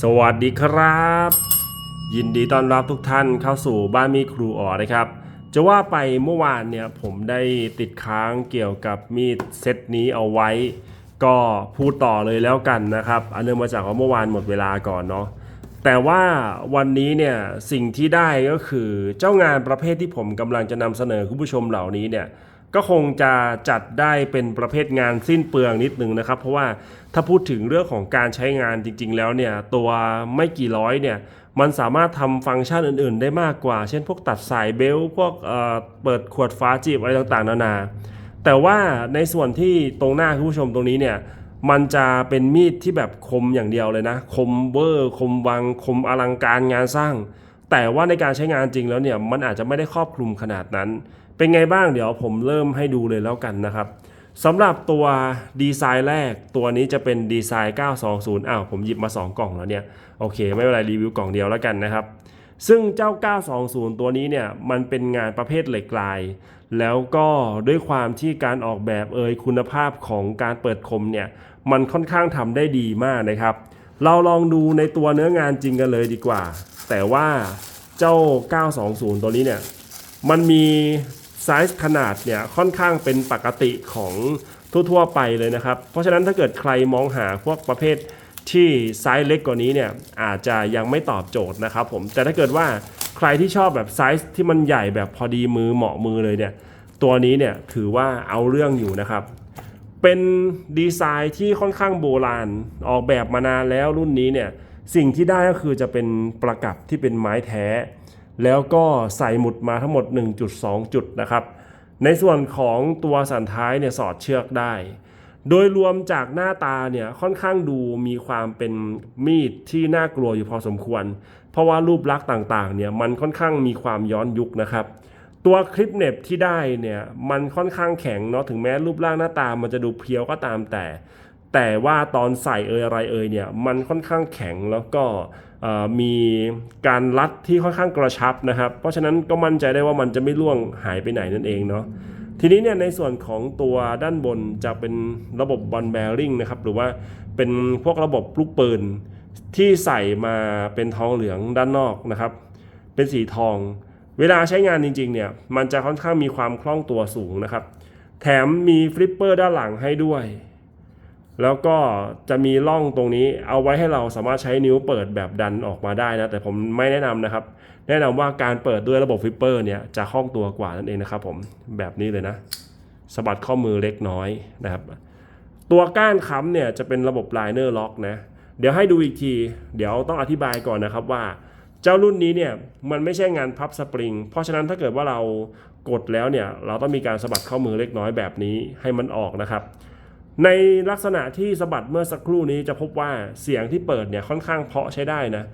สวัสดีครับ ยินดีต้อนรับทุกท่านเข้าสู่บ้านมีครูอ๋อนะครับ จะว่าไปเมื่อวานเนี่ยผมได้ติดค้างเกี่ยวกับมีดเซตนี้เอาไว้ ก็พูดต่อเลยแล้วกันนะครับ อันเนื่องมาจากว่าเมื่อวานหมดเวลาก่อนเนาะแต่ว่าวันนี้เนี่ยสิ่งที่ได้ก็คือเจ้างานประเภทที่ผมกำลังจะนำเสนอคุณผู้ชมเหล่านี้เนี่ย ก็คงจะจัดได้เป็นประเภทงานสิ้นเปลืองนิดนึงนะครับ เพราะว่าถ้าพูดถึงเรื่องของการใช้งานจริง ๆ แล้วเนี่ยตัวไม่กี่ร้อยเนี่ยมันสามารถทำฟังก์ชันอื่น ๆ ได้มากกว่า เช่นพวกตัดสายเบลพวกเเปิดขวดฟ้าจีบอะไรต่างๆ นานา แต่ว่าในส่วนที่ตรงหน้าคุณผู้ชมตรงนี้เนี่ยมันจะเป็นมีดที่แบบคมอย่างเดียวเลยนะ คมเวอร์คมวังคมอลังการงานสร้าง แต่ว่าในการใช้งานจริงแล้วเนี่ยมันอาจจะไม่ได้ครอบคลุมขนาดนั้น เป็นไงบ้างเดี๋ยวผมเริ่มให้ดูเลยแล้วกันนะครับสำหรับตัวดีไซน์แรกตัวนี้จะเป็นดีไซน์ 920 อ้าวผมหยิบมา 2 กล่องแล้วเนี่ย โอเค ไม่เป็นไรรีวิวกล่องเดียวแล้วกันนะครับ ซึ่งเจ้า 920 ตัวนี้เนี่ยมันเป็นงานประเภทเหล็กลาย แล้วก็ด้วยความที่การออกแบบเอ่ยคุณภาพของการเปิดคมเนี่ย มันค่อนข้างทำได้ดีมากนะครับ เราลองดูในตัวเนื้องานจริงกันเลยดีกว่า แต่ว่าเจ้า 920 ตัวนี้เนี่ยมันมี ไซส์ขนาดเนี่ยค่อนข้างเป็นปกติของทั่วๆไปเลยนะครับ เพราะฉะนั้นถ้าเกิดใครมองหาพวกประเภทที่ไซส์เล็กกว่านี้เนี่ยอาจจะยังไม่ตอบโจทย์นะครับผมแต่ถ้าเกิดว่าใครที่ชอบแบบไซส์ที่มันใหญ่แบบพอดีมือเหมาะมือเลยเนี่ยตัวนี้เนี่ยถือว่าเอาเรื่องอยู่นะครับ เป็นดีไซน์ที่ค่อนข้างโบราณออกแบบมานานแล้วรุ่นนี้เนี่ยสิ่งที่ได้ก็คือจะเป็นประกับที่เป็นไม้แท้ แล้วก็ใส่หมุดมาทั้งหมด 1.2 จุดนะครับ ในส่วนของตัวสันท้ายเนี่ยสอดเชือกได้ โดยรวมจากหน้าตาเนี่ยค่อนข้างดูมีความเป็นมีดที่น่ากลัวอยู่พอสมควร เพราะว่ารูปลักษณ์ต่างๆเนี่ยมันค่อนข้างมีความย้อนยุคนะครับ ตัวคลิปเหน็บที่ได้เนี่ยมันค่อนข้างแข็งเนาะถึงแม้รูปร่างหน้าตามันจะดูเพียวก็ตามแต่ แต่ว่าตอนใส่เอยอะไรเอยเนี่ยมันค่อนข้างแข็งแล้วก็ มีการรัดที่ค่อนข้างกระชับนะครับ เพราะฉะนั้นก็มั่นใจได้ว่ามันจะไม่ล่วงหายไปไหนนั่นเองเนาะทีนี้เนี่ยในส่วนของตัวด้านบนจะเป็นระบบบอลแบริ่งนะครับหรือว่าเป็นพวกระบบลูกปืนที่ใส่มาเป็นทองเหลืองด้านนอกนะครับ เป็นสีทอง เวลาใช้งานจริงๆเนี่ยมันจะค่อนข้างมีความคล่องตัวสูงนะครับ แถมมีฟลิปเปอร์ด้านหลังให้ด้วย แล้วก็จะมีร่องตรงนี้เอาไว้ให้เราสามารถใช้นิ้วเปิดแบบดันออกมาได้นะ แต่ผมไม่แนะนำนะครับ แนะนำว่าการเปิดด้วยระบบฟิปเปอร์เนี่ยจะคล่องตัวกว่านั่นเองนะครับผมแบบนี้เลยนะสะบัดข้อมือเล็กน้อยนะครับ ตัวก้านค้ำเนี่ยจะเป็นระบบไลเนอร์ล็อกนะเดี๋ยวให้ดูอีกที เดี๋ยวต้องอธิบายก่อนนะครับว่า เจ้ารุ่นนี้เนี่ยมันไม่ใช่งานพับสปริง เพราะฉะนั้นถ้าเกิดว่าเรากดแล้วเนี่ยเราต้องมีการสะบัดข้อมือเล็กน้อยแบบนี้ให้มันออกนะครับ ในลักษณะที่สะบัดเมื่อสักครู่นี้จะพบว่าเสียงที่เปิดเนี่ยค่อนข้างเพาะใช้ได้นะ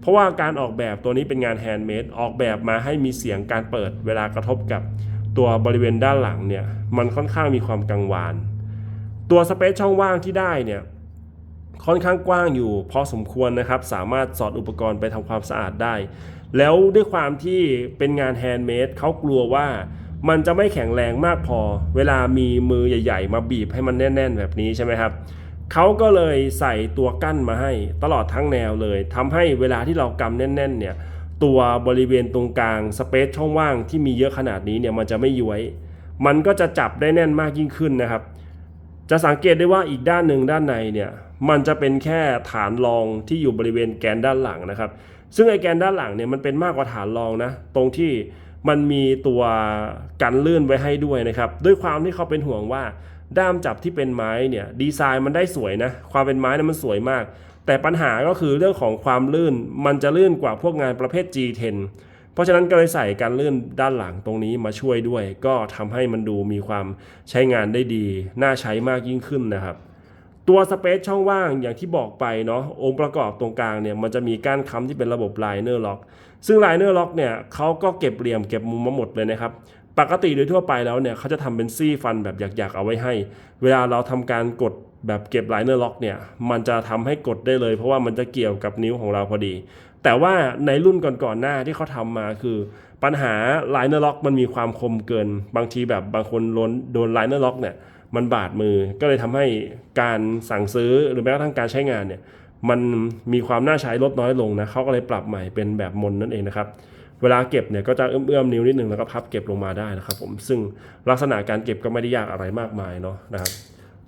เพราะว่าการออกแบบตัวนี้เป็นงานแฮนด์เมดออกแบบมาให้มีเสียงการเปิดเวลากระทบกับตัวบริเวณด้านหลังเนี่ยมันค่อนข้างมีความกังวาน ตัวสเปซช่องว่างที่ได้เนี่ยค่อนข้างกว้างอยู่พอสมควรนะครับ สามารถสอดอุปกรณ์ไปทำความสะอาดได้ แล้วด้วยความที่เป็นงานแฮนด์เมดเขากลัวว่า มันจะไม่แข็งแรงมากพอ เวลามีมือใหญ่ ๆ มาบีบให้มันแน่น ๆ แบบนี้ใช่ไหมครับเขาก็เลยใส่ตัวกั้นมาให้ตลอดทั้งแนวเลยทำให้เวลาที่เรากำแน่น ๆ เนี่ยตัวบริเวณตรงกลางสเปซช่องว่างที่มีเยอะขนาดนี้เนี่ยมันจะไม่ย้วย มันก็จะจับได้แน่นมากยิ่งขึ้นนะครับ จะสังเกตได้ว่าอีกด้านหนึ่งด้านในเนี่ยมันจะเป็นแค่ฐานรองที่อยู่บริเวณแกนด้านหลังนะครับ ซึ่งไอแกนด้านหลังเนี่ยมันเป็นมากกว่าฐานรองนะตรงที่ มันมีตัวกันลื่นไว้ให้ด้วยนะครับ ด้วยความที่เขาเป็นห่วงว่าด้ามจับที่เป็นไม้เนี่ยดีไซน์มันได้สวยนะ ความเป็นไม้นี่มันสวยมาก แต่ปัญหาก็คือเรื่องของความลื่นมันจะลื่นกว่าพวกงานประเภท G10 เพราะฉะนั้นก็เลยใส่การลื่นด้านหลังตรงนี้มาช่วยด้วย ก็ทำให้มันดูมีความใช้งานได้ดี น่าใช้มากยิ่งขึ้นนะครับ ตัวสเปซช่องว่างอย่างที่บอกไปเนาะองค์ประกอบตรงกลางเนี่ยมันจะมีก้านค้ำที่เป็นระบบไลเนอร์ล็อกซึ่งไลเนอร์ล็อกเนี่ยเขาก็เก็บเหลี่ยมเก็บมุมมาหมดเลยนะครับปกติโดยทั่วไปแล้วเนี่ยเขาจะทำเป็นซี่ฟันแบบหยักๆเอาไว้ให้ เวลาเราทำการกดแบบเก็บไลเนอร์ล็อกเนี่ยมันจะทำให้กดได้เลย เพราะว่ามันจะเกี่ยวกับนิ้วของเราพอดี แต่ว่าในรุ่นก่อนๆหน้าที่เขาทำมาคือ ปัญหาไลเนอร์ล็อกมันมีความคมเกิน บางทีแบบบางคนล้นโดนไลเนอร์ล็อกเนี่ย มันบาดมือก็เลยทำให้การสั่งซื้อหรือแม้กระทั่งการใช้งานเนี่ยมันมีความน่าใช้ลดน้อยลงนะเขาก็เลยปรับใหม่เป็นแบบมนนั่นเองนะครับเวลาเก็บเนี่ยก็จะเอื้อมๆนิ้วนิดนึงแล้วก็พับเก็บลงมาได้นะครับผมซึ่งลักษณะการเก็บก็ไม่ได้ยากอะไรมากมายเนาะนะครับ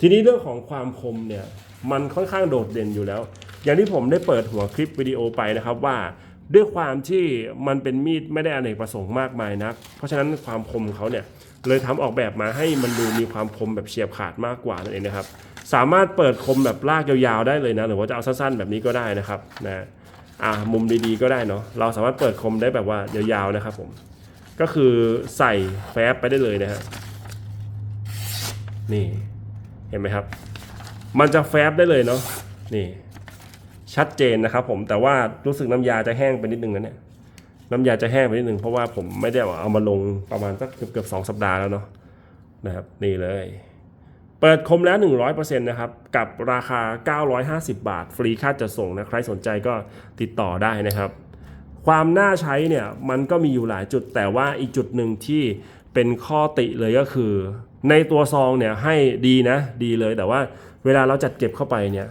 ทีนี้เรื่องของความคมเนี่ยมันค่อนข้างโดดเด่นอยู่แล้ว อย่างที่ผมได้เปิดหัวคลิปวิดีโอไปนะครับว่าด้วยความที่มันเป็นมีดไม่ได้อเนกประสงค์มากมายนัก เพราะฉะนั้นความคมของเขาเนี่ย เลยทำออกแบบมาให้มันดูมีความคมแบบเฉียบขาดมากกว่านั่นเองนะครับ สามารถเปิดคมแบบลากยาวๆได้เลยนะหรือว่าจะเอาสั้นๆแบบนี้ก็ได้นะครับนะอ่ามุมดีๆก็ได้เนาะเราสามารถเปิดคมได้แบบว่ายาวๆนะครับผมก็คือใส่แฟบไปได้เลยนะฮะนี่เห็นไหมครับ มันจะแฟบได้เลยเนาะนี่ชัดเจนนะครับผมแต่ว่ารู้สึกน้ำยาจะแห้งไปนิดนึงนะเนี่ย น้ำยาจะแห้งไปนิดนึงเพราะว่าผมไม่ได้เอามาลงประมาณสักเกือบเกือบสองสัปดาห์แล้วเนาะนะครับนี่เลย เปิดคมแล้ว 100%นะครับ กับราคา 950 บาท ฟรีค่าจัดส่งนะใครสนใจก็ติดต่อได้นะครับ ความน่าใช้เนี่ยมันก็มีอยู่หลายจุดแต่ว่าอีกจุดหนึ่งที่เป็นข้อติเลยก็คือ ในตัวซองเนี่ยให้ดีนะดีเลยแต่ว่าเวลาเราจัดเก็บเข้าไปเนี่ย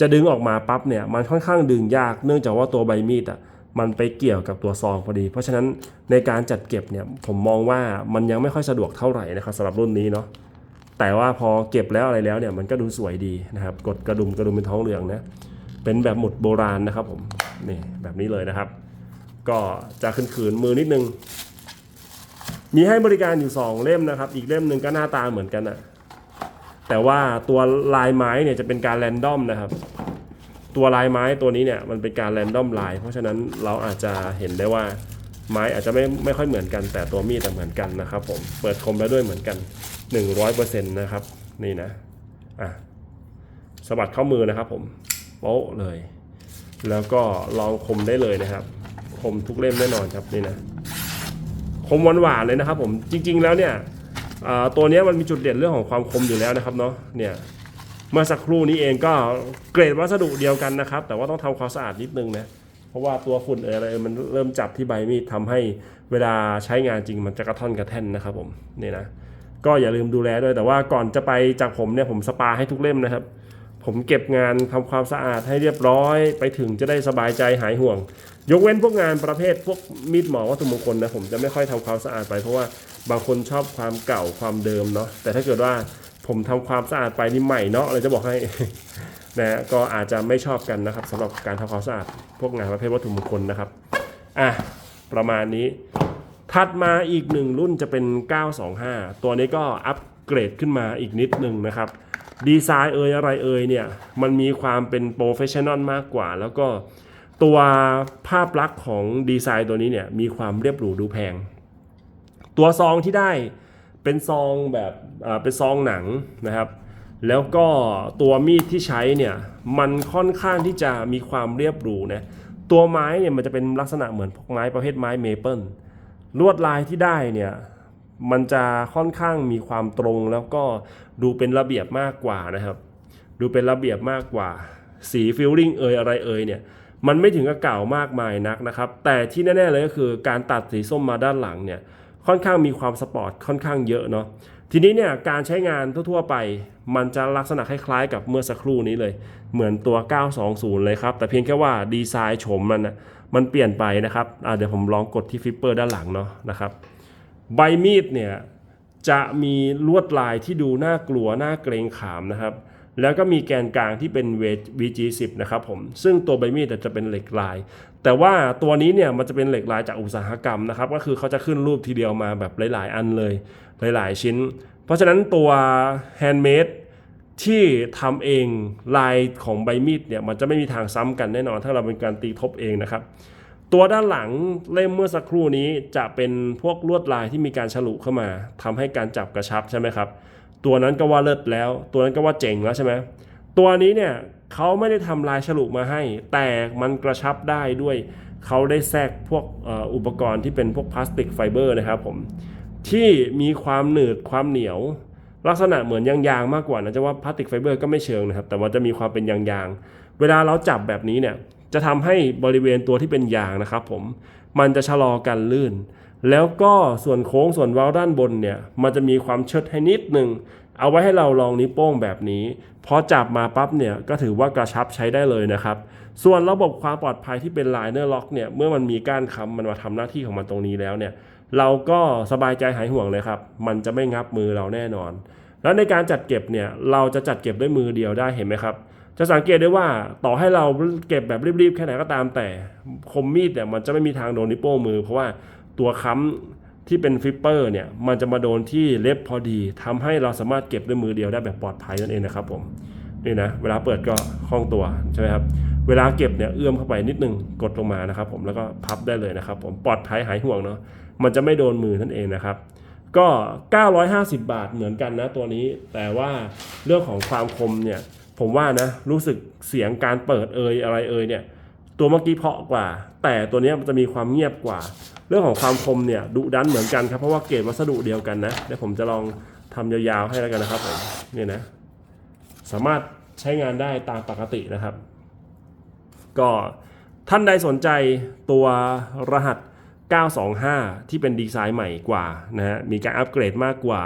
จะดึงออกมาปั๊บเนี่ยมันค่อนข้างดึงยากเนื่องจากว่าตัวใบมีดอะ มันไปเกี่ยวกับตัวซองพอดี เพราะฉะนั้นในการจัดเก็บเนี่ยผมมองว่ามันยังไม่ค่อยสะดวกเท่าไหร่นะครับสำหรับรุ่นนี้เนาะแต่ว่าพอเก็บแล้วอะไรแล้วเนี่ยมันก็ดูสวยดีนะครับ กดกระดุมกระดุมเป็นท้องเหลืองนะเป็นแบบหมุดโบราณนะครับผมนี่แบบนี้เลยนะครับ ก็จะขึ้นขืนมือนิดนึง มีให้บริการอยู่ 2 เล่มนะครับ อีกเล่มหนึ่งก็หน้าตาเหมือนกันอะแต่ว่าตัวลายไม้เนี่ยจะเป็นการแรนดอมนะครับ ตัวลายไม้ตัวนี้เนี่ยมันเป็นการแรนดอมลาย เพราะฉะนั้นเราอาจจะเห็นได้ว่าไม้อาจจะไม่ไม่ค่อยเหมือนกันแต่ตัวมีดอะเหมือนกันนะครับผมเปิดคมแล้วด้วยเหมือนกัน 100%นะครับนี่นะอะสะบัดเข้ามือนะครับผมโป๊ะเลย แล้วก็ลองคมได้เลยนะครับ คมทุกเล่มแน่นอนครับนี่นะคมหวานๆเลยนะครับผมจริง ๆแล้วเนี่ยตัวนี้มันมีจุดเด่นเรื่องของความคมอยู่แล้วนะครับเนาะเนี่ย เมื่อสักครู่นี้เองก็เกรดวัสดุเดียวกันนะครับ แต่ว่าต้องทำความสะอาดนิดนึงนะเพราะว่าตัวฝุ่นเอยอะไรมันเริ่มจับที่ใบมีดทำให้เวลาใช้งานจริงมันจะกระท่อนกระแท่นนะครับผมนี่นะก็อย่าลืมดูแลด้วยแต่ว่าก่อนจะไปจากผมเนี่ยผมสปาให้ทุกเล่มนะครับ ผมเก็บงานทำความสะอาดให้เรียบร้อยไปถึงจะได้สบายใจหายห่วง ยกเว้นพวกงานประเภทพวกมีดหมอวัตถุมงคลนะผมจะไม่ค่อยทำความสะอาดไปเพราะว่าบางคนชอบความเก่าความเดิมเนาะแต่ถ้าเกิดว่า ผมทำความสะอาดไปนี่ใหม่เนาะเลยจะบอกให้นะฮะก็อาจจะไม่ชอบกันนะครับสำหรับการทำความสะอาดพวกงานประเภทวัตถุมงคลนะครับอะประมาณนี้ ถัดมาอีกหนึ่งรุ่นจะเป็น 925 ตัวนี้ก็อัปเกรดขึ้นมาอีกนิดหนึ่งนะครับดีไซน์เอ่ยอะไรเอ่ยเนี่ยมันมีความเป็นโปรเฟชชั่นอลมากกว่า แล้วก็ตัวภาพลักษณ์ของดีไซน์ตัวนี้เนี่ยมีความเรียบหรูดูแพง ตัวซองที่ได้ เป็นซองแบบเป็นซองหนังนะครับ แล้วก็ตัวมีดที่ใช้เนี่ยมันค่อนข้างที่จะมีความเรียบหรูนะตัวไม้เนี่ยมันจะเป็นลักษณะเหมือนพวกไม้ประเภทไม้เมเปิลลวดลายที่ได้เนี่ยมันจะค่อนข้างมีความตรงแล้วก็ดูเป็นระเบียบมากกว่านะครับ ดูเป็นระเบียบมากกว่า สีฟิลลิ่งเอยอะไรเอยเนี่ยมันไม่ถึงกับเก่ามากมายนักนะครับ แต่ที่แน่ๆเลยก็คือการตัดสีส้มมาด้านหลังเนี่ย ค่อนข้างมีความสปอร์ตค่อนข้างเยอะเนาะทีนี้เนี่ยการใช้งานทั่วๆไป มันจะลักษณะคล้ายๆ กับเมื่อสักครู่นี้เลย เหมือนตัว 920 เลยครับ แต่เพียงแค่ว่าดีไซน์โฉมมันนะมันเปลี่ยนไปนะครับเดี๋ยวผมลองกดที่ฟิปเปอร์ด้านหลังเนาะนะครับใบมีดเนี่ยจะมีลวดลายที่ดูน่ากลัวน่าเกรงขามนะครับ แล้วก็มีแกนกลางที่เป็น VG10 นะครับผม ซึ่งตัวใบมีดจะเป็นเหล็กลาย แต่ว่าตัวนี้เนี่ยมันจะเป็นเหล็กลายจากอุตสาหกรรมนะครับ ก็คือเขาจะขึ้นรูปทีเดียวมาแบบหลาย ๆ อันเลย หลาย ๆ ชิ้น เพราะฉะนั้นตัวแฮนด์เมดที่ทำเองลายของใบมีดเนี่ยมันจะไม่มีทางซ้ำกันแน่นอน ถ้าเราเป็นการตีทบเองนะครับ ตัวด้านหลังเล่มเมื่อสักครู่นี้จะเป็นพวกลวดลายที่มีการฉลุเข้ามาทำให้การจับกระชับใช่ไหมครับ ตัวนั้นก็ว่าเลิศแล้ว ตัวนั้นก็ว่าเจ๋งแล้วใช่ไหมตัวนี้เนี่ยเขาไม่ได้ทำลายฉลุมาให้ แต่มันกระชับได้ด้วย เขาได้แทรกพวกอุปกรณ์ที่เป็นพวกพลาสติกไฟเบอร์นะครับผมที่มีความหนืดความเหนียว ลักษณะเหมือนยางๆมากกว่านะจะว่าพลาสติกไฟเบอร์ก็ไม่เชิงนะครับ แต่ว่าจะมีความเป็นยางๆเวลาเราจับแบบนี้เนี่ยจะทำให้บริเวณตัวที่เป็นยางนะครับผมมันจะชะลอการลื่น แล้วก็ส่วนโค้งส่วนเว้าด้านบนเนี่ย มันจะมีความเชิดให้นิดหนึ่ง เอาไว้ให้เราลองนิ้วโป้งแบบนี้ พอจับมาปั๊บเนี่ย ก็ถือว่ากระชับใช้ได้เลยนะครับ ส่วนระบบความปลอดภัยที่เป็น liner lock เนี่ย เมื่อมันมีก้านค้ำมันมาทำหน้าที่ของมันตรงนี้แล้วเนี่ย เราก็สบายใจหายห่วงเลยครับ มันจะไม่งับมือเราแน่นอน แล้วในการจัดเก็บเนี่ย เราจะจัดเก็บด้วยมือเดียวได้เห็นไหมครับจะสังเกตได้ว่าต่อให้เราเก็บแบบรีบๆ แค่ไหนก็ตามแต่คมมีดเนี่ยมันจะไม่มีทางโดนนิ้วโป้งมือ เพราะว่า ตัวค้ำที่เป็นฟิปเปอร์เนี่ยมันจะมาโดนที่เล็บพอดีทำให้เราสามารถเก็บด้วยมือเดียวได้แบบปลอดภัยนั่นเองนะครับผมนี่นะเวลาเปิดก็คล่องตัวใช่ไหมครับเวลาเก็บเนี่ยเอื้อมเข้าไปนิดนึงกดลงมานะครับ ผมแล้วก็พับได้เลยนะครับ ผมปลอดภัยหายห่วงเนาะมันจะไม่โดนมือนั่นเองนะครับ ก็ 950 บาทเหมือนกันนะตัวนี้ แต่ว่าเรื่องของความคมเนี่ยผมว่านะรู้สึกเสียงการเปิดเอยอะไรเอยเนี่ย ตัวเมื่อกี้เพาะกว่า แต่ตัวนี้มันจะมีความเงียบกว่า เรื่องของความคมเนี่ยดุดันเหมือนกันครับเพราะว่าเกรดวัสดุเดียวกันนะเดี๋ยวผมจะลองทำยาวๆให้แล้วกันนะครับผมเนี่ยนะ สามารถใช้งานได้ตามปกตินะครับ ก็ท่านใดสนใจตัวรหัส 925 ที่เป็นดีไซน์ใหม่กว่านะฮะมีการอัปเกรดมากกว่า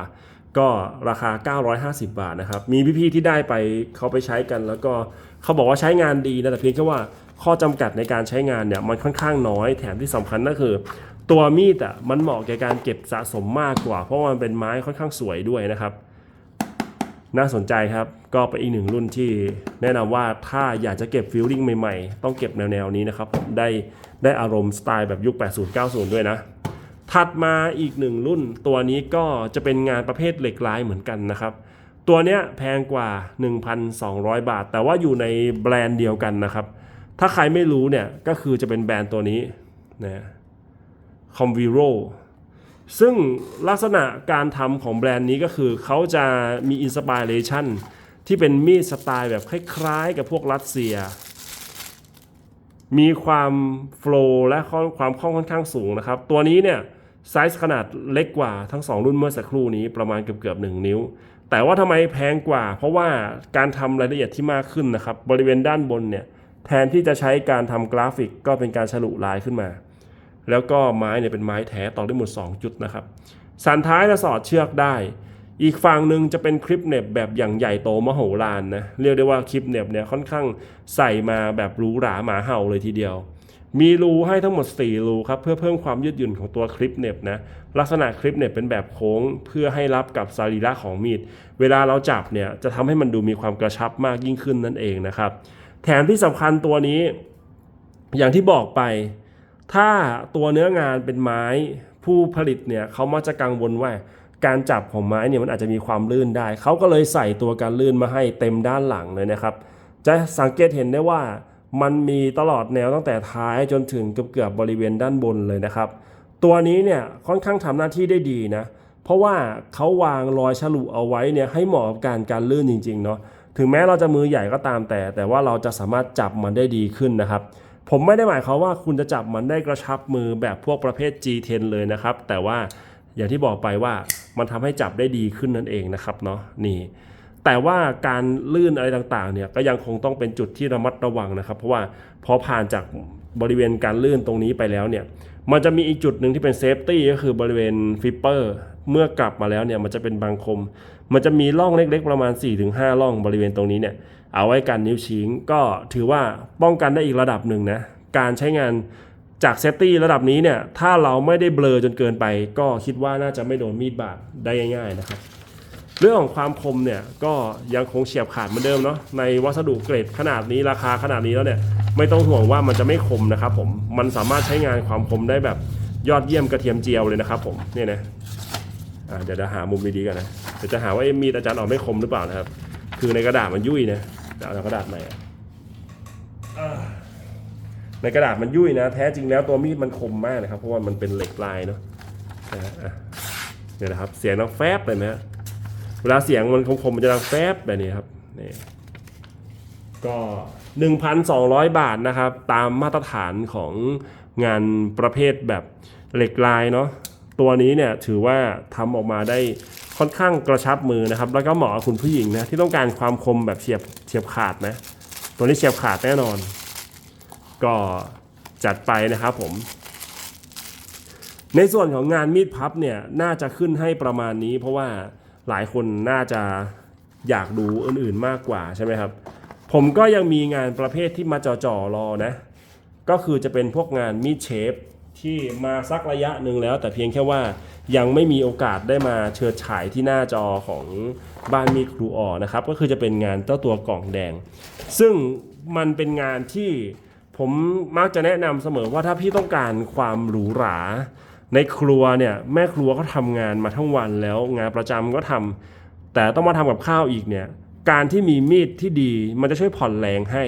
ก็ราคา 950 บาทนะครับ มีพี่ๆที่ได้ไปเขาไปใช้กัน แล้วก็เขาบอกว่าใช้งานดีนะแต่เพียงแค่ว่า ข้อจำกัดในการใช้งานเนี่ยมันค่อนข้างน้อย แถมที่สำคัญก็คือ ตัวมีดอะมันเหมาะแก่การเก็บสะสมมากกว่า เพราะมันเป็นไม้ค่อนข้างสวยด้วยนะครับ น่าสนใจครับก็เป็นอีกหนึ่งรุ่นที่แนะนำว่าถ้าอยากจะเก็บฟิลลิ่งใหม่ๆ ต้องเก็บแนวๆนี้นะครับผมได้ได้อารมณ์สไตล์แบบยุค 80-90 ด้วยนะถัดมาอีกหนึ่งรุ่น ตัวนี้ก็จะเป็นงานประเภทเหล็กลายเหมือนกันนะครับ ตัวเนี้ยแพงกว่า 1,200 บาท แต่ว่าอยู่ในแบรนด์เดียวกันนะครับ ถ้าใครไม่รู้เนี่ยก็คือจะเป็นแบรนด์ตัวนี้นะคอมวีโรซึ่งลักษณะการทำของแบรนด์นี้ก็คือเขาจะมีอินสปิเรชันที่เป็นมีดสไตล์แบบคล้ายๆ กับพวกรัสเซีย มีความโฟล์และความคล่องค่อนข้างสูงนะครับ ตัวนี้เนี่ยไซส์ขนาดเล็กกว่าทั้ง 2 รุ่นเมื่อสักครู่นี้ประมาณเกือบๆ1นิ้ว แต่ว่าทำไมแพงกว่า เพราะว่าการทำรายละเอียดที่มากขึ้นนะครับ บริเวณด้านบนเนี่ย แทนที่จะใช้การทำกราฟิกก็เป็นการฉลุลายขึ้นมา แล้วก็ไม้เนี่ยเป็นไม้แท้ต่อด้วยหมด2 จุดนะครับ สันท้ายจะสอดเชือกได้ อีกฝั่งหนึ่งจะเป็นคลิปเน็บแบบอย่างใหญ่โตมโหฬารนะ เรียกได้ว่าคลิปเน็บเนี่ยค่อนข้างใส่มาแบบหรูหราหมาเห่าเลยทีเดียว มีรูให้ทั้งหมด 4 รูครับเพื่อเพิ่มความยืดหยุ่นของตัวคลิปเน็บนะ ลักษณะคลิปเน็บเป็นแบบโค้งเพื่อให้รับกับสรีระของมีด เวลาเราจับเนี่ยจะทำให้มันดูมีความกระชับมากยิ่งขึ้นนั่นเองนะครับ แถมที่สำคัญตัวนี้ อย่างที่บอกไป ถ้าตัวเนื้องานเป็นไม้ผู้ผลิตเนี่ยเขามักจะกังวลว่า การจับของไม้เนี่ยมันอาจจะมีความลื่นได้ เขาก็เลยใส่ตัวการลื่นมาให้เต็มด้านหลังเลยนะครับ จะสังเกตเห็นได้ว่ามันมีตลอดแนวตั้งแต่ท้ายจนถึงเกือบๆบริเวณด้านบนเลยนะครับ ตัวนี้เนี่ยค่อนข้างทำหน้าที่ได้ดีนะ เพราะว่าเขาวางรอยฉลุเอาไว้เนี่ยให้เหมาะกับการการลื่นจริงๆเนาะ ถึงแม้เราจะมือใหญ่ก็ตามแต่ แต่ว่าเราจะสามารถจับมันได้ดีขึ้นนะครับ ผมไม่ได้หมายความว่าคุณจะจับมันได้กระชับมือแบบพวกประเภท G10 เลยนะครับ แต่ว่าอย่างที่บอกไปว่ามันทำให้จับได้ดีขึ้นนั่นเองนะครับเนาะนี่ แต่ว่าการลื่นอะไรต่างๆเนี่ยก็ยังคงต้องเป็นจุดที่ระมัดระวังนะครับ เพราะว่าพอผ่านจากบริเวณการลื่นตรงนี้ไปแล้วเนี่ยมันจะมีอีกจุดหนึ่งที่เป็นเซฟตี้ก็คือบริเวณฟิปเปอร์เมื่อกลับมาแล้วเนี่ยมันจะเป็นบางคม มันจะมีร่องเล็กๆประมาณ 4-5ร่องบริเวณตรงนี้เนี่ยเอาไว้กันนิ้วชี้ก็ถือว่าป้องกันได้อีกระดับหนึ่งนะการใช้งานจากเซฟตี้ระดับนี้เนี่ยถ้าเราไม่ได้เบลอจนเกินไป ก็คิดว่าน่าจะไม่โดนมีดบาดได้ง่าย ๆนะครับ เรื่องของความคมเนี่ยก็ยังคงเฉียบขาดเหมือนเดิมเนาะในวัสดุเกรดขนาดนี้ราคาขนาดนี้แล้วเนี่ยไม่ต้องห่วงว่ามันจะไม่คมนะครับผมมันสามารถใช้งานความคมได้แบบยอดเยี่ยมกระเทียมเจียวเลยนะครับผมเนี่ยนะ เดี๋ยวจะหามุมดีๆกันนะเดี๋ยวจะหาว่ามีดอาจารย์ออกไม่คมหรือเปล่านะครับ คือในกระดาษมันยุ่ยนะเดี๋ยวเอากระดาษใหม่ในกระดาษมันยุ่ยนะ แท้จริงแล้วตัวมีดมันคมมากนะครับ เพราะว่ามันเป็นเหล็กลายเนาะเนี่ยนะครับ เสียงน้องแฟบเลยนะฮะเวลาเสียงมันคมๆมันจะดังแฟบแบบนี้ครับนี่ก็1,200 บาทนะครับ ตามมาตรฐานของงานประเภทแบบเหล็กลายเนาะ ตัวนี้เนี่ยถือว่าทำออกมาได้ค่อนข้างกระชับมือนะครับ แล้วก็เหมาะกับคุณผู้หญิงนะที่ต้องการความคมแบบเฉียบเฉียบขาดนะ ตัวนี้เฉียบขาดแน่นอน ก็จัดไปนะครับผม ในส่วนของงานมีดพับเนี่ยน่าจะขึ้นให้ประมาณนี้ เพราะว่าหลายคนน่าจะอยากดูอื่นๆมากกว่าใช่ไหมครับ ผมก็ยังมีงานประเภทที่มาจ่อๆรอนะ ก็คือจะเป็นพวกงานมีดเชฟ ที่มาสักระยะหนึ่งแล้ว แต่เพียงแค่ว่ายังไม่มีโอกาสได้มาเชิดฉายที่หน้าจอของบ้านมีดครูอ่อนะครับ ก็คือจะเป็นงานเจ้าตัวกล่องแดง ซึ่งมันเป็นงานที่ผมมักจะแนะนำเสมอว่าถ้าพี่ต้องการความหรูหรา ในครัวเนี่ยแม่ครัวก็ทำงานมาทั้งวันแล้วงานประจำก็ทำแต่ต้องมาทำกับข้าวอีกเนี่ยการที่มีมีดที่ดีมันจะช่วยผ่อนแรงให้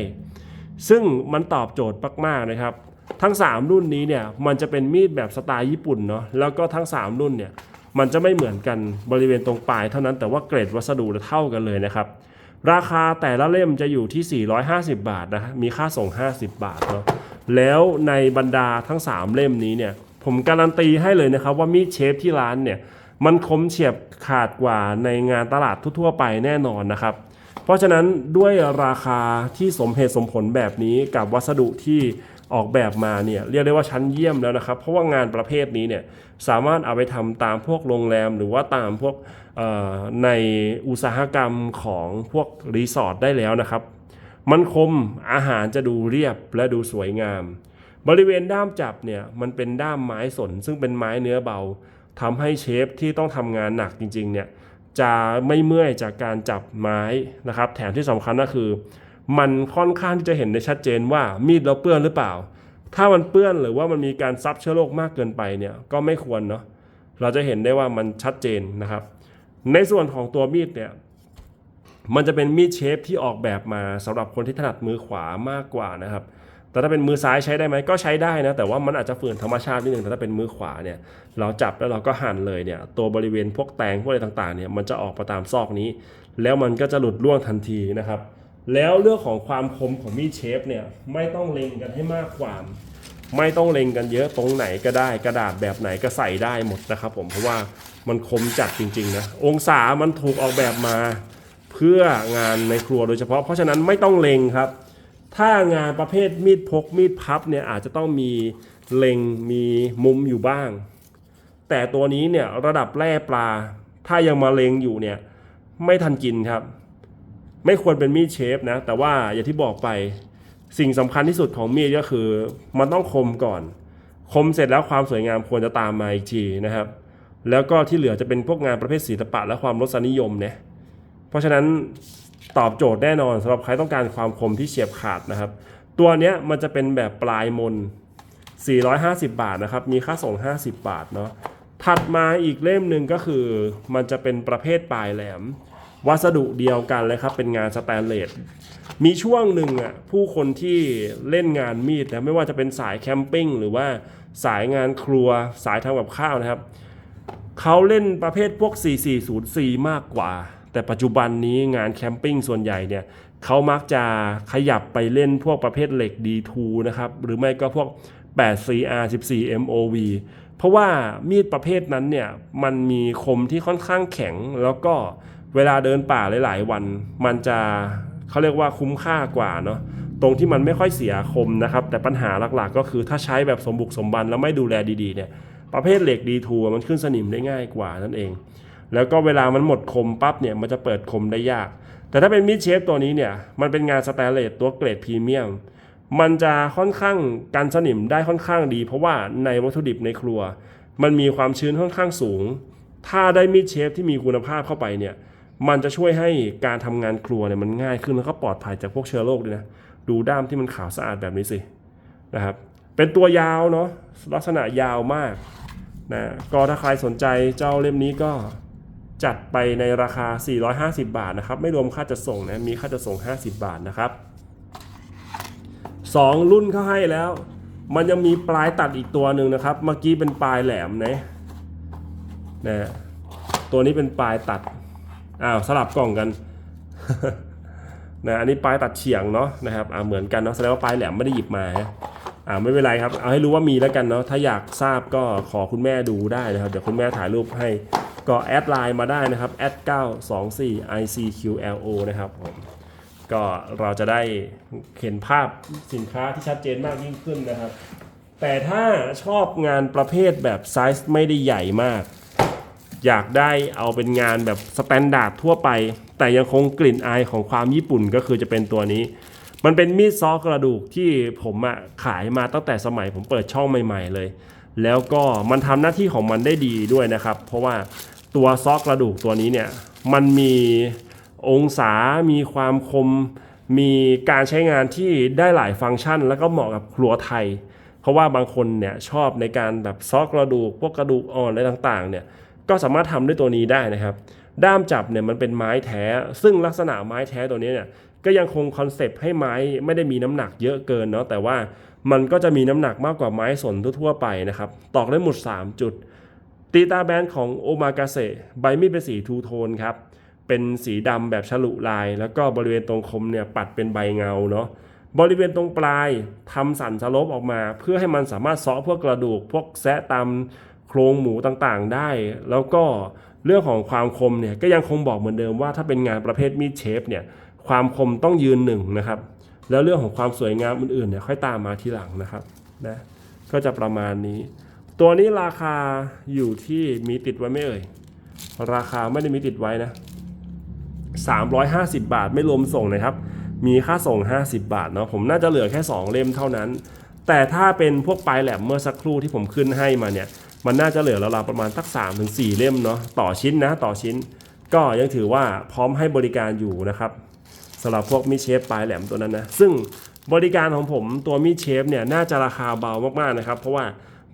ซึ่งมันตอบโจทย์มากๆนะครับ ทั้ง 3 รุ่นนี้เนี่ยมันจะเป็นมีดแบบสไตล์ญี่ปุ่นเนาะแล้วก็ทั้ง 3 รุ่นเนี่ยมันจะไม่เหมือนกันบริเวณตรงปลายเท่านั้นแต่ว่าเกรดวัสดุเท่ากันเลยนะครับ ราคาแต่ละเล่มจะอยู่ที่ 450 บาทนะฮะมีค่าส่ง 50 บาทเนาะแล้วในบรรดาทั้ง 3 เล่มนี้เนี่ยผมการันตีให้เลยนะครับว่ามีดเชฟที่ร้านเนี่ยมันคมเฉียบขาดกว่าในงานตลาดทั่วๆไปแน่นอนนะครับ เพราะฉะนั้นด้วยราคาที่สมเหตุสมผลแบบนี้กับวัสดุที่ ออกแบบมาเนี่ยเรียกได้ว่าชั้นเยี่ยมแล้วนะครับ เพราะว่างานประเภทนี้เนี่ยสามารถเอาไปทำตามพวกโรงแรม หรือว่าตามพวกในอุตสาหกรรมของพวกรีสอร์ทได้แล้วนะครับ มันคมอาหารจะดูเรียบและดูสวยงาม บริเวณด้ามจับเนี่ยมันเป็นด้ามไม้สน ซึ่งเป็นไม้เนื้อเบาทำให้เชฟที่ต้องทำงานหนักจริงๆเนี่ยจะไม่เมื่อยจากการจับไม้นะครับ แถมที่สำคัญก็คือ มันค่อนข้างที่จะเห็นได้ชัดเจนว่ามีดเราเปื้อนหรือเปล่า ถ้ามันเปื้อนหรือว่ามันมีการซับเชื้อโรคมากเกินไปเนี่ยก็ไม่ควรเนาะเราจะเห็นได้ว่ามันชัดเจนนะครับ ในส่วนของตัวมีดเนี่ยมันจะเป็นมีดเชฟที่ออกแบบมาสำหรับคนที่ถนัดมือขวามากกว่านะครับ แต่ถ้าเป็นมือซ้ายใช้ได้ไหมก็ใช้ได้นะ แต่ว่ามันอาจจะฝืนธรรมชาตินิดนึง แต่ถ้าเป็นมือขวาเนี่ย เราจับแล้วเราก็หั่นเลยเนี่ย ตัวบริเวณพวกแตงพวกอะไรต่างๆเนี่ย มันจะออกมาตามซอกนี้ แล้วมันก็จะหลุดร่วงทันทีนะครับ แล้วเรื่องของความคมของมีดเชฟเนี่ยไม่ต้องเล็งกันให้มากความ ไม่ต้องเล็งกันเยอะตรงไหนก็ได้กระดาษแบบไหนก็ใส่ได้หมดนะครับผมเพราะว่ามันคมจัดจริงๆนะองศามันถูกออกแบบมาเพื่องานในครัวโดยเฉพาะ เพราะฉะนั้นไม่ต้องเล็งครับ ถ้างานประเภทมีดพกมีดพับเนี่ยอาจจะต้องมีเล็งมีมุมอยู่บ้าง แต่ตัวนี้เนี่ยระดับแร่ปลา ถ้ายังมาเล็งอยู่เนี่ยไม่ทันกินครับ ไม่ควรเป็นมีดเชฟนะ แต่ว่าอย่างที่บอกไปสิ่งสำคัญที่สุดของมีดก็คือ มันต้องคมก่อน คมเสร็จแล้วความสวยงามควรจะตามมาอีกทีนะครับ แล้วก็ที่เหลือจะเป็นพวกงานประเภทศิลปะและความรสนิยมเนี่ยเพราะฉะนั้นตอบโจทย์แน่นอนสำหรับใครต้องการความคมที่เฉียบขาดนะครับ ตัวเนี้ยมันจะเป็นแบบปลายมน 450 บาทนะครับ มีค่าส่ง 50 บาทเนาะถัดมาอีกเล่มหนึ่งก็คือ มันจะเป็นประเภทปลายแหลม วัสดุเดียวกันเลยครับ เป็นงานสแตนเลสมีช่วงหนึ่งอะผู้คนที่เล่นงานมีดนะไม่ว่าจะเป็นสายแคมปิ้งหรือว่าสายงานครัวสายทำกับข้าวนะครับเขาเล่นประเภทพวก 4404 มากกว่า แต่ปัจจุบันนี้งานแคมปิ้งส่วนใหญ่เนี่ยเขามักจะขยับไปเล่นพวกประเภทเหล็ก D2 นะครับ หรือไม่ก็พวก 8CR 14 MOV เพราะว่ามีดประเภทนั้นเนี่ยมันมีคมที่ค่อนข้างแข็งแล้วก็ เวลาเดินป่าหลาย ๆ วัน มันจะเขาเรียกว่าคุ้มค่ากว่าเนาะตรงที่มันไม่ค่อยเสียคมนะครับ แต่ปัญหาหลักๆ ก็คือถ้าใช้แบบสมบุกสมบันแล้วไม่ดูแลดีๆเนี่ยประเภทเหล็กดีทูมันขึ้นสนิมได้ง่ายกว่านั่นเอง แล้วก็เวลามันหมดคมปั๊บเนี่ยมันจะเปิดคมได้ยาก แต่ถ้าเป็นมีดเชฟตัวนี้เนี่ยมันเป็นงานสแตนเลสตัวเกรดพรีเมียมมันจะค่อนข้างกันสนิมได้ค่อนข้างดี เพราะว่าในวัตถุดิบในครัว มันมีความชื้นค่อนข้างสูง ถ้าได้มีดเชฟที่มีคุณภาพเข้าไปเนี่ย มันจะช่วยให้การทำงานครัวเนี่ยมันง่ายขึ้นแล้วก็ปลอดภัยจากพวกเชื้อโรคด้วยนะ ดูด้ามที่มันขาวสะอาดแบบนี้สินะครับ เป็นตัวยาวเนาะลักษณะยาวมากนะก็ถ้าใครสนใจเจ้าเล่มนี้ก็จัดไปในราคา 450 บาทนะครับ ไม่รวมค่าจัดส่งนะ มีค่าจัดส่ง 50 บาทนะครับ 2 รุ่นเขาให้แล้ว มันยังมีปลายตัดอีกตัวหนึ่งนะครับ เมื่อกี้เป็นปลายแหลมนะนะ ตัวนี้เป็นปลายตัด อ้าวสลับกล่องกันนะอันนี้ปลายตัดเฉียงเนาะนะครับอ่าเหมือนกันเนาะแสดงว่าปลายแหลมไม่ได้หยิบมาอ่าไม่เป็นไรครับเอาให้รู้ว่ามีแล้วกันเนาะถ้าอยากทราบก็ขอคุณแม่ดูได้นะครับเดี๋ยวคุณแม่ถ่ายรูปให้ก็แอดไลน์มาได้นะครับแอด924 ICQLO นะครับผมก็เราจะได้เห็นภาพสินค้าที่ชัดเจนมากยิ่งขึ้นนะครับ แต่ถ้าชอบงานประเภทแบบไซส์ไม่ได้ใหญ่มาก อยากได้เอาเป็นงานแบบสแตนดาร์ดทั่วไป แต่ยังคงกลิ่นอายของความญี่ปุ่นก็คือจะเป็นตัวนี้ มันเป็นมีดซอกระดูกที่ผมอะขายมาตั้งแต่สมัยผมเปิดช่องใหม่ ๆ เลย แล้วก็มันทำหน้าที่ของมันได้ดีด้วยนะครับ เพราะว่าตัวซอกกระดูกตัวนี้เนี่ยมันมีองศา มีความคม มีการใช้งานที่ได้หลายฟังก์ชัน แล้วก็เหมาะกับครัวไทย เพราะว่าบางคนเนี่ยชอบในการแบบซอกกระดูก พวกกระดูกอ่อนอะไรต่างๆเนี่ย ก็สามารถทำด้วยตัวนี้ได้นะครับ ด้ามจับเนี่ยมันเป็นไม้แท้ ซึ่งลักษณะไม้แท้ตัวนี้เนี่ยก็ยังคงคอนเซปต์ให้ไม้ไม่ได้มีน้ำหนักเยอะเกินเนาะแต่ว่ามันก็จะมีน้ำหนักมากกว่าไม้สนทั่วไปนะครับ ตอกได้หมด3 จุด ตีตาแบนของโอมากาเซใบมีดเป็นสีทูโทนครับ เป็นสีดำแบบฉลุลาย แล้วก็บริเวณตรงคมเนี่ยปัดเป็นใบเงาเนาะบริเวณตรงปลายทำสันสลปออกมา เพื่อให้มันสามารถเซาะพวกกระดูก พวกแซะตาม โครงหมูต่างๆได้ แล้วก็เรื่องของความคมเนี่ยก็ยังคงบอกเหมือนเดิมว่าถ้าเป็นงานประเภทมีดเชฟเนี่ยความคมต้องยืนหนึ่งนะครับ แล้วเรื่องของความสวยงามอื่นๆเนี่ยค่อยตามมาทีหลังนะครับนะก็จะประมาณนี้ ตัวนี้ราคาอยู่ที่มีติดไว้ไม่เอ่ย ราคาไม่ได้มีติดไว้นะ 350 บาทไม่รวมส่งนะครับ มีค่าส่ง 50 บาทเนาะผมน่าจะเหลือแค่ 2 เล่มเท่านั้น แต่ถ้าเป็นพวกปลายแหลมเมื่อสักครู่ที่ผมขึ้นให้มาเนี่ย มันน่าจะเหลือราวๆประมาณสัก3ถึง4เล่มเนาะต่อชิ้นนะต่อชิ้น ก็ยังถือว่าพร้อมให้บริการอยู่นะครับสำหรับพวกมีเชฟปลายแหลมตัวนั้นนะซึ่งบริการของผมตัวมีเชฟเนี่ยน่าจะราคาเบามากๆนะครับ เพราะว่า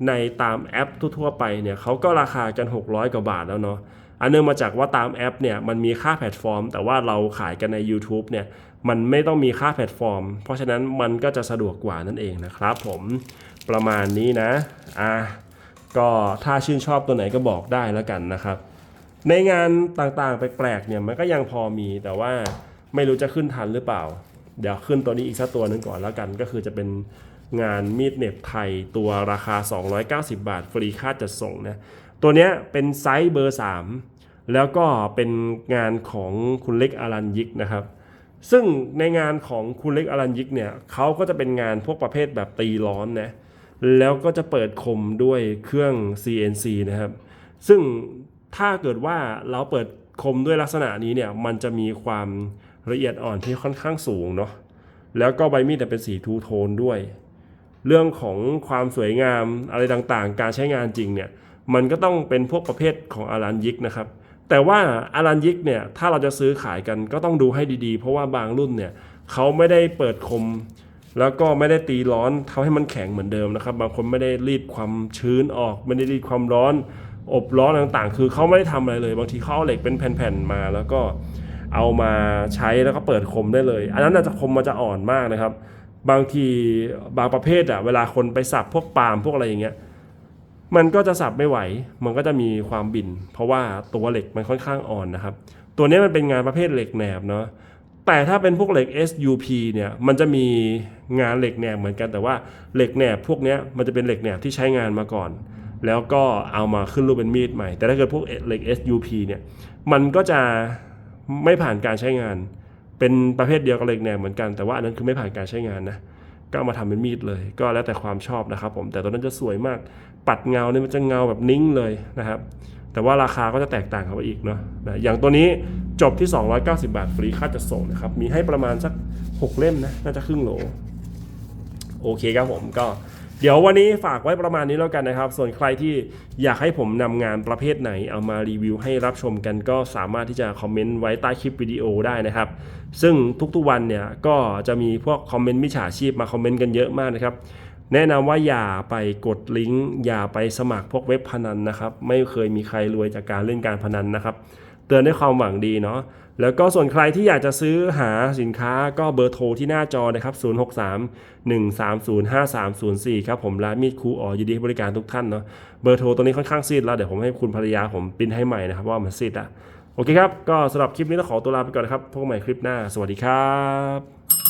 ในตามแอปทั่วๆไปเนี่ยเขาก็ราคากัน 600 กว่าบาทแล้วเนาะอันเนื่องมาจากว่าตามแอปเนี่ยมันมีค่าแพลตฟอร์ม แต่ว่าเราขายกันใน YouTube เนี่ยมันไม่ต้องมีค่าแพลตฟอร์ม เพราะฉะนั้นมันก็จะสะดวกกว่านั่นเองนะครับผมประมาณนี้นะอะ ก็ถ้าชื่นชอบตัวไหนก็บอกได้แล้วกันนะครับ ในงานต่างๆ แปลกๆเนี่ยมันก็ยังพอมีแต่ว่าไม่รู้จะขึ้นทันหรือเปล่า เดี๋ยวขึ้นตัวนี้อีกสักตัวหนึงก่อนแล้วกัน ก็คือจะเป็นงานมีดเหน็บไทยตัวราคา 290 บาท ฟรีค่าจัดส่งนะตัวเนี้ยเป็นไซส์เบอร์ 3 แล้วก็เป็นงานของคุณเล็กอารันยิกนะครับซึ่งในงานของคุณเล็กอารันยิกเนี่ยเขาก็จะเป็นงานพวกประเภทแบบตีร้อนนะ แล้วก็จะเปิดคมด้วยเครื่อง CNC นะครับ ซึ่งถ้าเกิดว่าเราเปิดคมด้วยลักษณะนี้เนี่ย มันจะมีความละเอียดอ่อนที่ค่อนข้างสูงเนาะ แล้วก็ใบมีดเนี่ยเป็นสีทูโทนด้วย เรื่องของความสวยงามอะไรต่างๆ การใช้งานจริงเนี่ย มันก็ต้องเป็นพวกประเภทของอารันยิกนะครับ แต่ว่าอารันยิกเนี่ย ถ้าเราจะซื้อขายกันก็ต้องดูให้ดีๆ เพราะว่าบางรุ่นเนี่ยเขาไม่ได้เปิดคม แล้วก็ไม่ได้ตีร้อนทำให้มันแข็งเหมือนเดิมนะครับ บางคนไม่ได้รีดความชื้นออก ไม่ได้รีดความร้อน อบร้อนต่างๆ คือเขาไม่ได้ทำอะไรเลย บางทีเขาเอาเหล็กเป็นแผ่นๆมา แล้วก็เอามาใช้แล้วก็เปิดคมได้เลย อันนั้นอาจจะคมมันจะอ่อนมากนะครับ บางทีบางประเภทอะเวลาคนไปสับพวกปาล์มพวกอะไรอย่างเงี้ยมันก็จะสับไม่ไหว มันก็จะมีความบิน เพราะว่าตัวเหล็กมันค่อนข้างอ่อนนะครับ ตัวนี้มันเป็นงานประเภทเหล็กแหนบเนาะ แต่ถ้าเป็นพวกเหล็ก SUP เนี่ยมันจะมีงานเหล็กแหนบเหมือนกันแต่ว่าเหล็กแหนบพวกนี้มันจะเป็นเหล็กแหนบที่ใช้งานมาก่อน แล้วก็เอามาขึ้นรูปเป็นมีดใหม่ แต่ถ้าเกิดพวกเหล็ก SUP เนี่ยมันก็จะไม่ผ่านการใช้งาน เป็นประเภทเดียวกับเหล็กแหนบเหมือนกันแต่ว่าอันนั้นคือไม่ผ่านการใช้งานนะก็มาทำเป็นมีดเลย ก็แล้วแต่ความชอบนะครับผมแต่ตัวนั้นจะสวยมากปัดเงาเนี่ยมันจะเงาแบบนิ่งเลยนะครับ แต่ว่าราคาก็จะแตกต่างกันไปอีกเนาะนะอย่างตัวนี้จบที่ 290 บาทฟรีค่าจัดส่งนะครับ มีให้ประมาณสัก 6 เล่มนะ น่าจะครึ่งโหล โอเคครับผมก็เดี๋ยววันนี้ฝากไว้ประมาณนี้แล้วกันนะครับ ส่วนใครที่อยากให้ผมนำงานประเภทไหนเอามารีวิวให้รับชมกันก็สามารถที่จะคอมเมนต์ไว้ใต้คลิปวิดีโอได้นะครับ ซึ่งทุกๆวันเนี่ยก็จะมีพวกคอมเมนต์มิจฉาชีพมาคอมเมนต์กันเยอะมากนะครับ แนะนำว่าอย่าไปกดลิงก์อย่าไปสมัครพวกเว็บพนันนะครับ ไม่เคยมีใครรวยจากการเล่นการพนันนะครับ เตือนด้วยความหวังดีเนาะแล้วก็ส่วนใครที่อยากจะซื้อหาสินค้าก็เบอร์โทรที่หน้าจอนะครับ 063 130 5304 ครับผมร้านมีดครูอ๋อยินดีให้บริการทุกท่านเนาะเบอร์โทรตัวนี้ค่อนข้างซีดแล้วเดี๋ยวผมให้คุณภรรยาผมปริ้นให้ใหม่นะครับว่ามันซีดอะโอเคครับ ก็สำหรับคลิปนี้ต้องขอตัวลาไปก่อนนะครับพบกันใหม่คลิปหน้า สวัสดีครับ